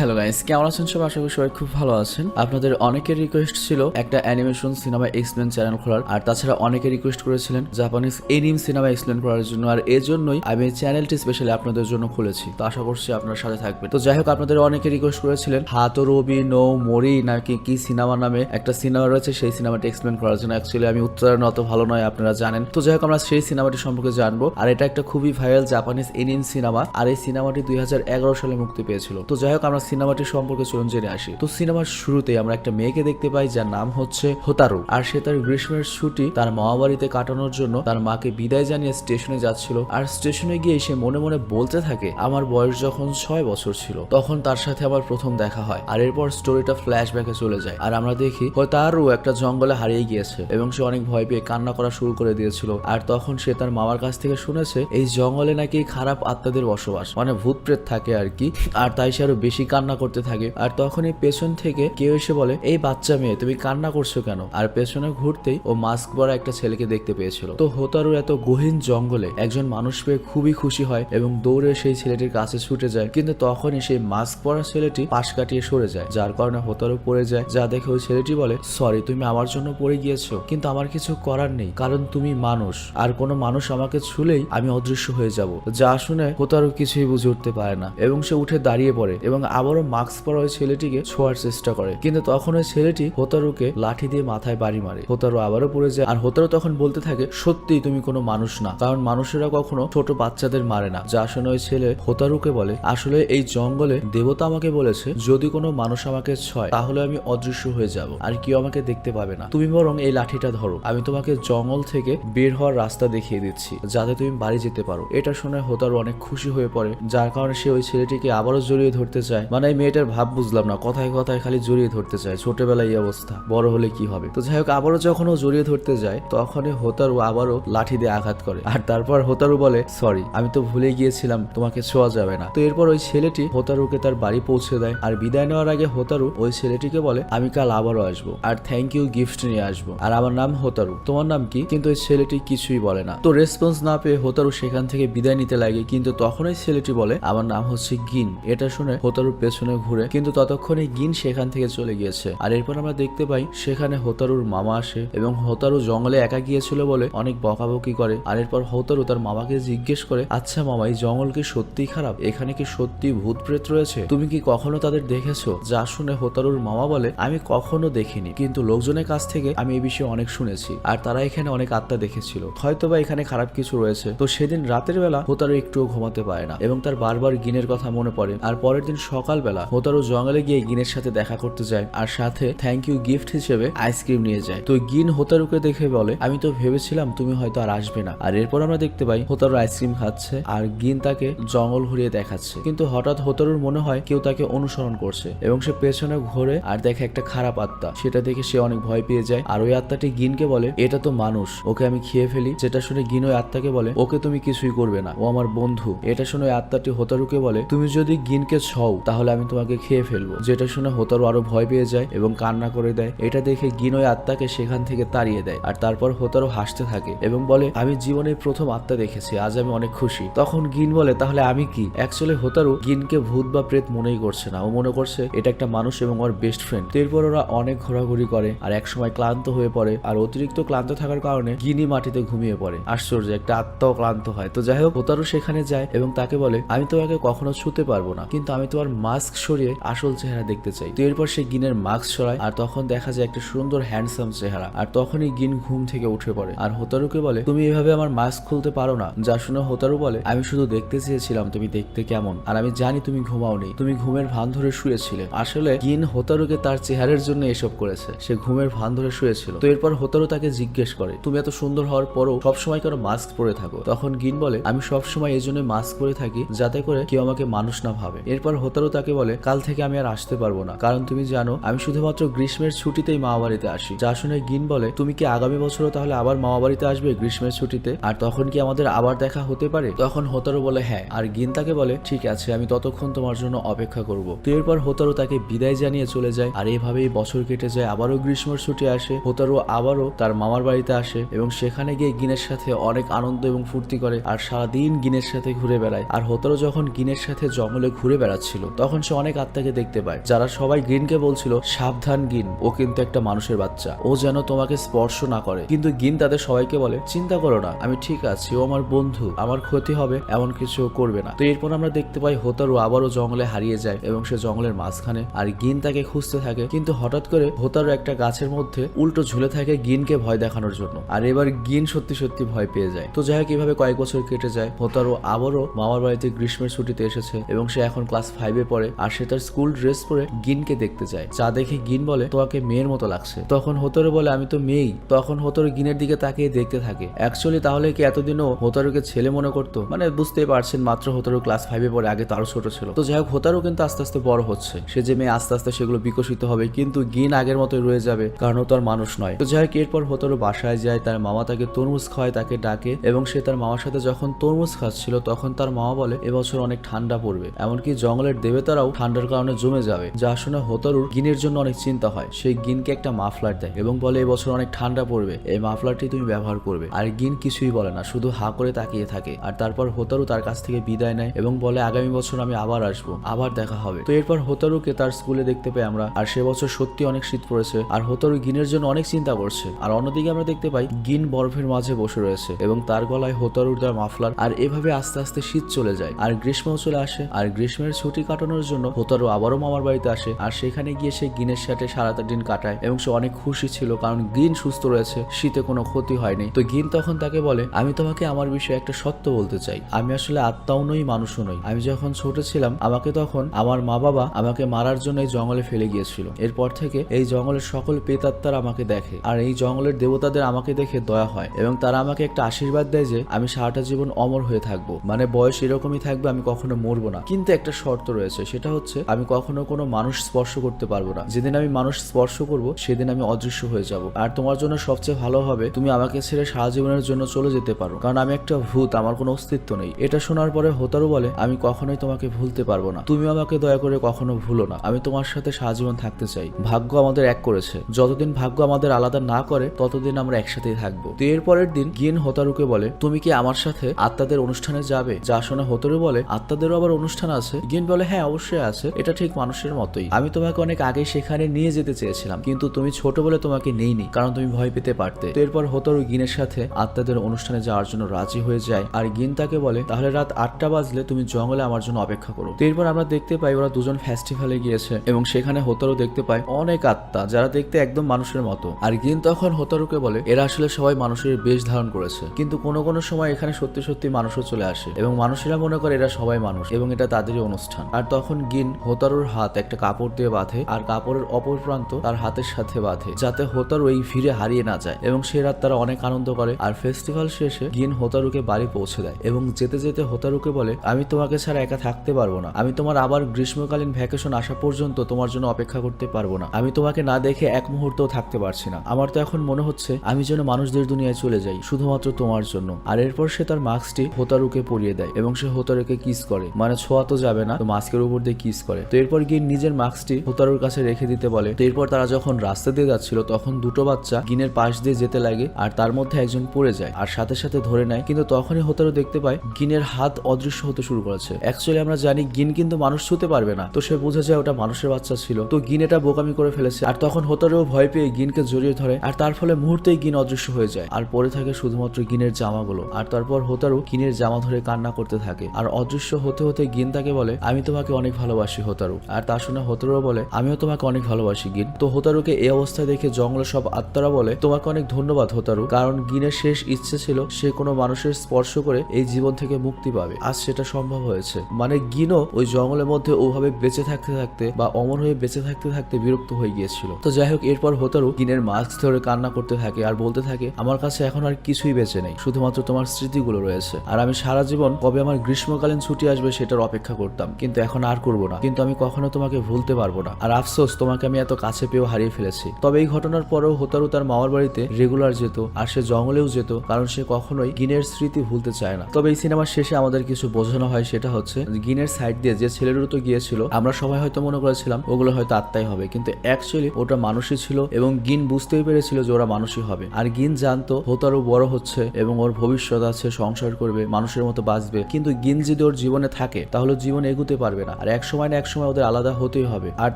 Hello guys, কেমন আছেন সব আশা করি সবাই খুব ভালো আছেন। আপনাদের অনেকের রিকোয়েস্ট ছিল একটা অ্যানিমেশন সিনেমা এক্সপ্লেন চ্যানেল খোলার, আর তাছাড়া অনেকে রিকোয়েস্ট করেছিলেন জাপানিজ এনিম সিনেমা এক্সপ্লেন করার জন্য, আর এর জন্যই আমি চ্যানেলটি স্পেশালি আপনাদের জন্য খুলেছি। তো আশা করছি আপনার সাথে থাকবে তো যাই হোক, আপনাদের অনেকে রিকোয়েস্ট করেছিলেন হাতো রবি, নো মরি, নাকি কি সিনেমা নামে একটা সিনেমা রয়েছে, সেই সিনেমাটি এক্সপ্লেন করার জন্য অ্যাকচুয়ালি আমি উত্তরায়ণ অত ভালো নয়, আপনারা জানেন। তো যাই হোক, আমরা সেই সিনেমাটি সম্পর্কে জানব। আর এটা একটা খুবই ভাইরাল জাপানিজ এনিম সিনেমা আর এই সিনেমাটি দুই হাজার এগারো সালে মুক্তি পেয়েছিল। তো যাই হোক, আমরা সিনেমাটি সম্পর্কে চলুন জেনে আসি। তো সিনেমার শুরুতে আমরা একটা মেয়েকে দেখতে পাই যার নাম হচ্ছে হোতারু। আর সে তার গ্রীষ্মের ছুটি তার মামা বাড়িতে কাটানোর জন্য তার মাকে বিদায় জানিয়ে স্টেশনে যাচ্ছিল। আর স্টেশনে গিয়ে সে মনে মনে বলতে থাকে, আমার বয়স যখন ছয় বছর ছিল, তখন তার সাথে আমার প্রথম দেখা হয়। আর এরপর স্টোরিটা ফ্ল্যাশব্যাকে চলে যায়। আর আমরা দেখি হোতারু একটা জঙ্গলে হারিয়ে গিয়েছে এবং সে অনেক ভয় পেয়ে কান্না করা শুরু করে দিয়েছিল। আর তখন সে তার মামার কাছ থেকে শুনেছে, এই জঙ্গলে নাকি খারাপ আত্মাদের বসবাস মানে ভূত প্রেত থাকে আর কি। আর তাই সে আরও বেশি কান্না করতে থাকে। আর তখনই পেছন থেকে কেউ এসে বলে, এই বাচ্চা মেয়ে, তুমি কান্না করছ কেন? আর পেছনে ঘুরতেই ও মাস্ক পরা একটা ছেলেকে দেখতে পেয়েছিল। তো হোতারু এত গহীন জঙ্গলে একজন মানুষ পেয়ে খুবই খুশি হয় এবং দৌড়ে সেই ছেলেটির কাছে ছুটে যায়। কিন্তু তখনই সেই মাস্ক পরা ছেলেটি পাশ কাটিয়ে সরে যায়, যার কারণে হোতারু পড়ে যায়। যা দেখে ওই ছেলেটি বলে, সরি, তুমি আমার জন্য পড়ে গিয়েছো, কিন্তু আমার কিছু করার নেই, কারণ তুমি মানুষ। আর কোনো মানুষ আমাকে ছুলেই আমি অদৃশ্য হয়ে যাব। যা শুনে হোতারু কিছুই বুঝে উঠতে পারে না এবং সে উঠে দাঁড়িয়ে পড়ে এবং আবারও মাস্ক পরা ওই ছেলেটিকে ছোঁয়ার চেষ্টা করে। কিন্তু তখন ওই ছেলেটি হোতারুকে লাঠি দিয়ে মাথায় বাড়ি মারে। হোতারু আবারও পড়ে যায় আর হোতারু তখন বলতে থাকে সত্যি তুমি কোনো মানুষ না। কারণ মানুষেরা কখনো ছোট বাচ্চাদের মারে না। যা শুনে ওই ছেলে হোতারুকে বলে, আসলে এই জঙ্গলে দেবতা আমাকে বলেছে, যদি কোনো মানুষ আমাকে ছয়, তাহলে আমি অদৃশ্য হয়ে যাব। আর কেউ আমাকে দেখতে পাবে না। তুমি বরং এই লাঠিটা ধরো। আমি তোমাকে জঙ্গল থেকে বের হওয়ার রাস্তা দেখিয়ে দিচ্ছি, যাতে তুমি বাড়ি যেতে পারো। এটা শুনে হোতারু অনেক খুশি হয়ে পড়ে, যার কারণে সে ওই ছেলেটিকে আবারও জড়িয়ে ধরতে চায়। মানে এই মেয়েটার ভাব বুঝলাম না, কথায় কথায় খালি জড়িয়ে ধরতে চায়, ছোটবেলায় এই অবস্থা, বড় হলে কি হবে? তো যাই হোক, আবারও যখন ও জড়িয়ে ধরতে যায়, তখনই হোতারু আবারও লাঠি দিয়ে আঘাত করে। আর তারপর হোতারু বলে, সরি, আমি তো ভুলে গিয়েছিলাম, তোমাকে ছোঁয়া যাবে না। তো এরপর ওই ছেলেটি হোতারুকে তার বাড়ি পৌঁছে দেয়। আর বিদায় নেওয়ার আগে হোতারু ওই ছেলেটিকে বলে, আমি কাল আবারও আসব আর থ্যাংক ইউ গিফট নিয়ে আসব। আর আমার নাম হোতারু। তোমার নাম কি? কিন্তু ওই ছেলেটি কিছুই বলে না। তো রেসপন্স না পেয়ে হোতারু সেখান থেকে বিদায় নিতে লাগে, কিন্তু তখন ওই ছেলেটি বলে, আমার নাম হচ্ছে গিন। এটা শুনে হোতারুর পেছনে ঘুরে কিন্তু ততক্ষণে গিন সেখান থেকে চলে গিয়েছে। আর এরপর আমরা দেখতে পাই সেখানে হোতারুর মামা আসে এবং হোতারু জঙ্গলে একা গিয়েছিল বলে অনেক বকাবকি করে। আর এরপর হোতারু তার মামাকে জিজ্ঞেস করে আচ্ছা মামা, এই জঙ্গল কি সত্যি খারাপ? এখানে কি সত্যি ভূত প্রেত রয়েছে? তুমি কি কখনো তাদের দেখেছ? যা শুনে হোতারুর মামা বলে, আমি কখনো দেখিনি। কিন্তু লোকজনের কাছ থেকে আমি এই বিষয়ে অনেক শুনেছি। আর তারা এখানে অনেক আত্মা দেখেছিল। হয়তোবা এখানে খারাপ কিছু রয়েছে। তো সেদিন রাতের বেলা হোতারু একটুও ঘুমাতে পারে না এবং তার বারবার গিনের কথা মনে পড়ে। আর পরের দিন সকালবেলা হোতারু জঙ্গলে গিয়ে গিনের সাথে দেখা করতে যায় আর সাথে থ্যাংক ইউ গিফট হিসেবে আইসক্রিম নিয়ে যায়। তো গিন হোতারুকে দেখে বলে, আমি তো ভেবেছিলাম তুমি হয়তো আর আসবে না। আর এরপর আমরা দেখতে পাই হোতারু আইসক্রিম খাচ্ছে আর গিন তাকে জঙ্গল ঘুরিয়ে দেখাচ্ছে। কিন্তু হঠাৎ হোতারুর মনে হয় কেউ তাকে অনুসরণ করছে এবং সে পেছনে ঘোরে আর দেখে একটা খারাপ আত্মা। সেটা দেখে সে অনেক ভয় পেয়ে যায় আর ওই আত্মাটি গিনকে বলে, এটা তো মানুষ, ওকে আমি খেয়ে ফেলি। যেটা শুনে গিন ওই আত্মাকে বলে, ওকে তুমি কিছুই করবে না, ও আমার বন্ধু। এটা শুনে আত্মাটি হোতারুকে বলে, তুমি যদি গিনকে ছও, তাহলে আমি তোমাকে খেয়ে ফেলব। যেটা শুনে হোতারু আরও ভয় পেয়ে যায় এবং কান্না করে দেয়। এটা দেখে গিন ওই আত্মাকে সেখান থেকে তাড়িয়ে দেয় আর তারপর হোতারু হাসতে থাকে এবং বলে, আমি জীবনের প্রথম আত্মা দেখেছি, আজ আমি অনেক খুশি। তখন গিন বলে, তাহলে আমি কি? অ্যাকচুয়ালি হোতারু গিনকে ভূত বা প্রেত মনেই করছে না। ও মনে করছে, এটা একটা মানুষ এবং ওর বেস্ট ফ্রেন্ড এরপর ওরা অনেক ঘোরাঘুরি করে আর একসময় ক্লান্ত হয়ে পড়ে আর অতিরিক্ত ক্লান্ত থাকার কারণে গিনি মাটিতে ঘুমিয়ে পড়ে। আশ্চর্য, একটা আত্মাও ক্লান্ত হয়। তো যাই হোক হোতারু সেখানে যায় এবং তাকে বলে, আমি তোমাকে কখনো ছুতে পারব না, কিন্তু আমি তোমার মাস্ক সরিয়ে আসল চেহারা দেখতে চাই। তো এরপর সে গিনের মাস্ক সরায়, আর তখন দেখা যায় একটা সুন্দর হ্যান্ডসাম চেহারা। আর তখনই গিন ঘুম থেকে উঠে পড়ে। আর হোতারুকে বলে, তুমি এভাবে আমার মাস্ক খুলতে পারো না? যা শুনে হোতারু বলে, আমি শুধু দেখতে চেয়েছিলাম তুমি দেখতে কেমন, আর আমি জানি তুমি ঘুমাওনি। তুমি ঘুমের ভান ধরে শুয়েছিলে। আসলে গিন হোতারুকে তার চেহারের জন্য এসব করেছে। সে ঘুমের ভান ধরে শুয়েছিল। তো এরপর হোতারু তাকে জিজ্ঞেস করে, তুমি এত সুন্দর হওয়ার পরও সবসময় কেন মাস্ক পরে থাকো? তখন গিন বলে, আমি সবসময় এই জন্য মাস্ক পরে থাকি, যাতে করে কেউ আমাকে মানুষ না ভাবে। এরপর হোতারু তাকে বলে, কাল থেকে আমি আর আসতে পারব না। কারণ তুমি জানো, আমি শুধুমাত্র গ্রীষ্মের ছুটিতেই মামা বাড়িতে আসি। যা শুনে গিন বলে, তুমি কি আগামী বছরও তাহলে আবার মামা বাড়িতে আসবে গ্রীষ্মের ছুটিতে? আর তখন কি আমাদের আবার দেখা হতে পারে? তখন হোতারু বলে হ্যাঁ। আর গিন তাকে বলে, ঠিক আছে, আমি ততক্ষণ তোমার জন্য অপেক্ষা করব। তো এরপর হোতারু তাকে বিদায় জানিয়ে চলে যায়। আর এভাবেই বছর কেটে যায়, আবারও গ্রীষ্মের ছুটি আসে। হোতারু আবারও তার মামার বাড়িতে আসে এবং সেখানে গিয়ে গিনের সাথে অনেক আনন্দ এবং ফুর্তি করে। আর সারাদিন গিনের সাথে ঘুরে বেড়ায়। আর হোতারু যখন গিনের সাথে জঙ্গলে ঘুরে বেড়াচ্ছিল, তখন তখন সে অনেক আত্মাকে দেখতে পায়। যারা সবাই গিনকে বলছিল, সাবধান গিন, ও কিন্তু একটা মানুষের বাচ্চা। ও যেন তোমাকে স্পর্শ না করে। কিন্তু গিন তাদের সবাইকে বলে, চিন্তা করো না, আমি ঠিক আছি, ও আমার বন্ধু, আমার ক্ষতি হবে, এমন কিছু করবে না। তো এরপর আমরা দেখতে পাই হোতারু আবারও জঙ্গলে হারিয়ে যায় এবং সে জঙ্গলের মাঝখানে, আর গিন তাকে খুঁজতে থাকে। কিন্তু হঠাৎ করে হোতারু একটা গাছের মধ্যে উল্টো ঝুলে থাকে গিনকে ভয় দেখানোর জন্য। আর এবার গিন সত্যি সত্যি ভয় পেয়ে যায়। তো যাই হোক, এভাবে কয়েক বছর কেটে যায়। হোতারু আবারও মামার বাড়িতে গ্রীষ্মের ছুটিতে এসেছে এবং সে এখন ক্লাস ফাইভে পড়ে আর সে তার স্কুল ড্রেস পরে গিনকে দেখতে যায়। যা দেখে গিন বলে, তোমাকে মেয়ের মতো লাগছে। তখন হোতারু বলে, আমি তো মেয়েই। তখন হোতারু গিনের দিকে তাকিয়ে দেখতে থাকে। অ্যাকচুয়ালি তাহলে কি এতদিনও হোতারুকে ছেলে মনে করতো? মানে বুঝতেই পারছেন, মাত্র হোতারু ক্লাস ফাইভে পড়ে, আগে তারও ছোট ছিল। তো যাই হোক, হোতারু কিন্তু আস্তে আস্তে বড় হচ্ছে। সে যে মেয়ে আস্তে আস্তে সেগুলো বিকশিত হবে, কিন্তু গিন আগের মতোই রয়ে যাবে, কারণ ও তো আর মানুষ নয়। তো যাই হোক, এরপর হোতারু বাসায় যায়, তার মামা তাকে তরমুজ খাওয়ায়, তাকে ডাকে, এবং সে তার মামার সাথে যখন তরমুজ খাচ্ছিল, তখন তার মামা বলে এবছর অনেক ঠান্ডা পড়বে। এমনকি জঙ্গলের দেবতারাও ঠান্ডার কারণে জমে যাবে, যা শুনে হোতারুর গিনের জন্য অনেক চিন্তা হয়। সেই গিনকে একটা মাফলার দেয় এবং বলে এবছর অনেক ঠান্ডা পড়বে, এই মাফলারটি তুমি ব্যবহার করবে। আর গিন কিছুই বলে না, শুধু হা করে তাকিয়ে থাকে। আর তারপর হোতারু তার কাছ থেকে বিদায় নেয় এবং বলে, আগামী বছর আমি আবার আসব, আবার দেখা হবে। তো এরপর হোতারুকে তার স্কুলে দেখতে পাই আমরা, আর সে বছর সত্যি অনেক শীত পড়েছে, আর হোতারু গিনের জন্য অনেক চিন্তা করছে। আর অন্যদিকে আমরা দেখতে পাই, গিন বরফের মাঝে বসে রয়েছে এবং তার গলায় হোতারুর দেওয়া মাফলার, আর এভাবে আস্তে আস্তে শীত চলে যায়। আর গ্রীষ্মও চলে আসে, আর গ্রীষ্মের ছুটি কাটানোর জন্য হোতারু আবারও মামার বাড়িতে আসে। আর সেখানে গিয়ে সে গিনের সাথে সারাটা দিন কাটায় এবং সে অনেক খুশি ছিল কারণ গিন সুস্থ রয়েছে, শীতে কোনো ক্ষতি হয়নি। তো গিন তখন তাকে বলে, আমি তোমাকে আমার বিষয়ে একটা সত্য বলতে চাই। আমি আসলে আত্মাও নই, মানুষও নই। আমি যখন ছোট ছিলাম, আমাকে তখন আমার মা বাবা আমাকে মারার জন্য এই জঙ্গলে ফেলে গিয়েছিল। এরপর থেকে এই জঙ্গলের সকল পেতাত্মার আমাকে দেখে। আর এই জঙ্গলের দেবতাদের আমাকে দেখে দয়া হয় এবং তারা আমাকে একটা আশীর্বাদ দেয় যে আমি সারাটা জীবন অমর হয়ে থাকব। মানে বয়স এরকমই থাকবে, আমি কখনো মরবো না। কিন্তু একটা শর্ত রয়েছে সেটা হচ্ছে আমি কখনো কোনো মানুষ স্পর্শ করতে পারব না। যেদিন আমি মানুষ স্পর্শ করব, সেদিন আমি অদৃশ্য হয়ে যাব। আর তোমার জন্য সবচেয়ে ভালো হবে, তুমি আমাকে ছেড়ে সারা জীবনের জন্য চলে যেতে পারো। কারণ আমি একটা ভূত, আমার কোনো অস্তিত্ব নেই। এটা শোনার পরে হোতারু বলে, আমি কখনোই তোমাকে ভুলতে পারব না। তুমি আমাকে দয়া করে কখনো ভুলো না। আমি তোমার সাথে সারা জীবন থাকতে চাই। ভাগ্য আমাদের এক করেছে। যতদিন ভাগ্য আমাদের আলাদা না করে, ততদিন আমরা একসাথেই থাকব। তো এর পরের দিন গিন হোতারুকে বলে, তুমি কি আমার সাথে আত্মাদের অনুষ্ঠানে যাবে? যা শুনে হোতারু বলে, আত্মাদেরও আবার অনুষ্ঠান আছে? গিন বলে হ্যাঁ অবশ্যই আছে, এটা ঠিক মানুষের মতোই। আমি তোমাকে অনেক আগে সেখানে নিয়ে যেতে চেয়েছিলাম, কিন্তু তুমি ছোট বলে তোমাকে নেইনি, কারণ তুমি ভয় পেতে পারতে। তো এরপর হোতারু গিনের সাথে আত্মাদের অনুষ্ঠানে যাওয়ার জন্য রাজি হয়ে যায়, আর গিন তাকে বলে, তাহলে রাত আটটা বাজলে তুমি জঙ্গলে আমার জন্য অপেক্ষা করো। তো এরপর আমরা দেখতে পাই ওরা দুজন ফেস্টিভ্যালে গিয়েছে, এবং সেখানে হোতারু দেখতে পায় অনেক আত্মা, যারা দেখতে একদম মানুষের মতো। আর গিন তখন হোতারুকে বলে, এরা আসলে সবাই মানুষের বেশ ধারণ করেছে, কিন্তু কোনো কোনো সময় এখানে সত্যি সত্যি মানুষও চলে আসে, এবং মানুষেরা মনে করে এরা সবাই মানুষ, এবং এটা তাদেরই অনুষ্ঠান। আর তখন গিন হোতারুর হাত একটা কাপড় দিয়ে বাঁধে আর কাপড়ের অপর প্রান্ত তার হাতের সাথে বাঁধে, যাতে হোতারু এই ভিড়ে হারিয়ে না যায় এবং সে রাত তারা অনেক আনন্দ করে আর ফেস্টিভ্যাল শেষে গিন হোতারুকে বাড়ি পৌঁছে দেয় এবং যেতে যেতে হোতারুকে বলে, আমি তোমাকে ছাড়া একা থাকতে পারব না। আমি তোমার আবার গ্রীষ্মকালীন ভ্যাকেশন আসা পর্যন্ত তোমার জন্য অপেক্ষা করতে পারব না। আমি তোমাকে না দেখে এক মুহূর্তও থাকতে পারছি না। আমার তো এখন মনে হচ্ছে আমি যেন মানুষদের দুনিয়ায় চলে যাই, শুধুমাত্র তোমার জন্য। আর এরপর সে তার মাস্কটি হোতারুকে পরিয়ে দেয় এবং সে হোতারুকে কিস করে। মানে ছোঁয়া তো যাবে না, তো মাস্কের উপর দিয়ে কিস করে। তো এরপর গিয়ে নিজের মাস্কটি হোতারুর কাছে রেখে দিতে বলে। তো এরপর তারা যখন রাস্তা দিয়ে যাচ্ছিল, তখন দুটো বাচ্চা গিনের পাশ দিয়ে যেতে লাগে আর তার মধ্যে একজন পড়ে যায় আর সাথে সাথে ধরে নেয়। কিন্তু তখনই হোতারু দেখতে পায়, গিনের হাত অদৃশ্য হতে শুরু করেছে। অ্যাকচুয়ালি আমরা জানি গিন কিন্তু মানুষ ছুতে পারবে না। তো সে বুঝে যায় ওটা মানুষের বাচ্চা ছিল। তো গিন এটা বোকামি করে ফেলেছে আর তখন হোতারুও ভয় পেয়ে গিনকে জড়িয়ে ধরে আর তার ফলে মুহূর্তেই গিন অদৃশ্য হয়ে যায় আর পরে থাকে শুধুমাত্র গিনের জামাগুলো। আর তারপর হোতারু গিনের জামা ধরে কান্না করতে থাকে। আর অদৃশ্য হতে হতে গিন তাকে বলে, আমি তোমাকে অনেক ভালোবাসি হোতারু। আর তা শুনে হোতারুও বলে, আমিও তোমাকে অনেক ভালোবাসি, গিন। তো হোতারুকে এই অবস্থায় দেখে জঙ্গলের সব আত্মারা বলে, তোমাকে অনেক ধন্যবাদ হোতারু, কারণ গিনের শেষ ইচ্ছে ছিল সে কোনো মানুষের স্পর্শ করে এই জীবন থেকে মুক্তি পাবে। আজ সেটা সম্ভব হয়েছে। মানে গিনও ওই জঙ্গলের মধ্যে ওভাবে বেঁচে থাকতে থাকতে বা অমর হয়ে বেঁচে থাকতে থাকতে বিরক্ত হয়ে গিয়েছিল। তো যাই হোক, এরপর হোতারু গিনের মাস্ক ধরে কান্না করতে থাকে আর বলতে থাকে, আমার কাছে এখন আর কিছুই বেঁচে নেই, শুধুমাত্র তোমার স্মৃতিগুলো রয়েছে। আর আমি সারা জীবন কবে আমার গ্রীষ্মকালীন ছুটি আসবে সেটার অপেক্ষা করতাম। কিন্তু এখন আর করব না। কিন্তু আমি কখনো তোমাকে ভুলতে পারব না। আর আফসোস, তোমাকে আমি এত কাছে পেয়েও হারিয়ে ফেলেছি। তবে এই ঘটনার পরেও হোতারু তার মামার বাড়িতে রেগুলার যেত আর সে জঙ্গলেও যেত, কারণ সে কখনোই গিনের স্মৃতি ভুলতে চায় না। তবে এই সিনেমার শেষে আমাদের কিছু বোঝানো হয়, সেটা হচ্ছে গিনের সাইড দিয়ে যে ছেলে তো গিয়েছিল, আমরা সবাই হয়তো মনে করেছিলাম ওগুলো হয়তো আত্মাই হবে। কিন্তু অ্যাকচুয়ালি ওটা মানুষই ছিল এবং গিন বুঝতেই পেরেছিল যে ওরা মানুষই হবে। আর গিন জানতো হোতারু বড় হচ্ছে এবং ওর ভবিষ্যৎ আছে, সংসার করবে, মানুষের মতো বাঁচবে। কিন্তু গিন যদি ওর জীবনে থাকে, তাহলে জীবন এগুতে পারবে না। না। আর এক সময় না এক সময় ওদের আলাদা হতেই হবে। আর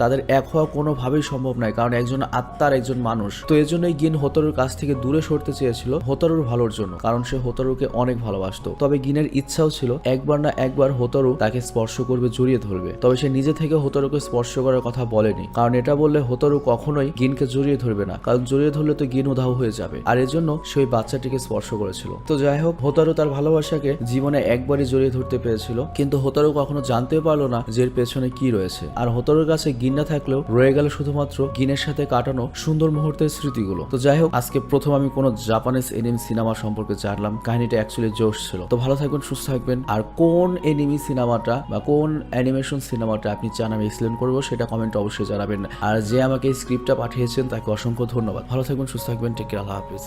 তাদের এক হওয়া কোনোভাবেই সম্ভব নয়, কারণ একজন আত্মার একজন মানুষ। তো এই জন্যই গিন হোতারুর কাছ থেকে দূরে সরতে চেয়েছিল হোতারুর ভালোর জন্য, কারণ সে হোতারুকে অনেক ভালোবাসতো। তবে গিনের ইচ্ছাও ছিল, একবার না একবার হোতারু তাকে স্পর্শ করবে, জড়িয়ে ধরবে। তবে সে নিজে থেকে হোতারুকে স্পর্শ করার কথা বলেনি, কারণ এটা বললে হোতারু কখনোই গিনকে জড়িয়ে ধরবে না। কারণ জড়িয়ে ধরলে তো গিন উধাও হয়ে যাবে। আর এর জন্য সে ওই বাচ্চাটিকে স্পর্শ করেছিল। তো যাই হোক, হোতারু তার ভালোবাসাকে জীবনে একবারই জড়িয়ে ধরতে পেরেছিল। কিন্তু হোতারু কখনো জানতে পারল না যে পেছনে কি রয়েছে। আর হোতারুর কাছে গিন না থাকলেও রয়ে গেল শুধুমাত্র গিনের সাথে কাটানো সুন্দর মুহূর্তের স্মৃতিগুলো। তো যাই হোক, আজকে প্রথম আমি কোনো জাপানিজ এনিমি সিনেমা সম্পর্কে জানলাম। কাহিনীটা অ্যাকচুয়ালি জোশ ছিল। তো ভালো থাকবেন, সুস্থ থাকবেন। আর কোন এনিমি সিনেমাটা বা কোন অ্যানিমেশন সিনেমাটা আপনি চান আমি এক্সপ্লেন করব, সেটা কমেন্ট অবশ্যই জানাবেন। আর যে আমাকে স্ক্রিপ্টটা পাঠিয়েছেন, তাকে অসংখ্য ধন্যবাদ। ভালো থাকবেন, সুস্থ থাকবেন টেক আল্লাহ হাফিজ।